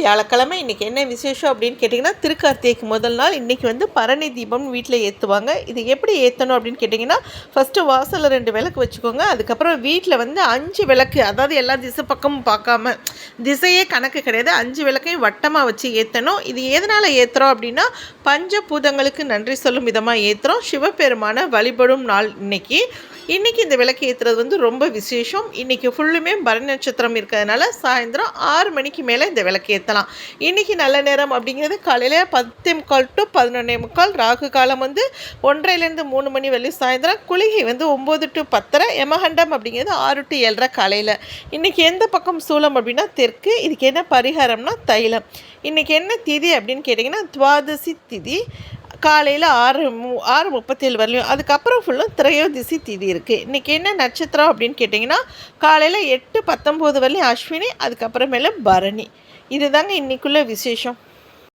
வியாழக்கிழமை இன்றைக்கி என்ன விசேஷம் அப்படின்னு கேட்டிங்கன்னா திருக்கார்த்திகைக்கு முதல் நாள் இன்றைக்கி வந்து பரணி தீபம் வீட்டில் ஏற்றுவாங்க இது எப்படி ஏற்றணும் அப்படின்னு கேட்டிங்கன்னா ஃபஸ்ட்டு வாசலில் ரெண்டு விளக்கு வச்சுக்கோங்க. அதுக்கப்புறம் வீட்டில் வந்து அஞ்சு விளக்கு அதாவது எல்லா திசை பக்கமும் பார்க்காம திசையே கணக்கு கிடையாது. அஞ்சு விளக்கையும் வட்டமாக வச்சு ஏற்றணும் இது எதனால் ஏற்றுறோம் அப்படின்னா பஞ்சபூதங்களுக்கு நன்றி சொல்லும் விதமாக ஏற்றுறோம் சிவபெருமான வழிபடும் நாள் இன்றைக்கி இன்றைக்கி இந்த விளக்கு ஏற்றுறது வந்து ரொம்ப விசேஷம். இன்றைக்கி ஃபுல்லுமே பரணி நட்சத்திரம் இருக்கிறதுனால சாயந்தரம் ஆறு மணிக்கு மேலே இந்த விளக்கு ஏற்றலாம் இன்றைக்கி நல்ல நேரம் அப்படிங்கிறது காலையில் பத்தே முக்கால் டு பதினொன்னே முக்கால் ராகு காலம் வந்து ஒன்றரைலேருந்து மூணு மணி வரையும் சாயந்தரம் குளிகை வந்து ஒம்பது டு பத்தரை எமகண்டம் அப்படிங்கிறது ஆறு டு ஏழரை காலையில். இன்றைக்கி எந்த பக்கம் சூலம் அப்படின்னா தெற்கு இதுக்கு என்ன பரிகாரம்னா தைலம். இன்றைக்கி என்ன திதி அப்படின்னு கேட்டிங்கன்னா துவாதசி திதி. காலையில் ஆறு மு ஆறு முப்பத்தேழு வரலையும் அதுக்கப்புறம் ஃபுல்லும் திரையோதிசி திதி இருக்குது இன்றைக்கி என்ன நட்சத்திரம் அப்படின்னு கேட்டிங்கன்னா காலையில் எட்டு பத்தொம்போது வரலையும் அஸ்வினி அதுக்கப்புறமேல பரணி. இதுதாங்க இன்றைக்குள்ள விசேஷம்.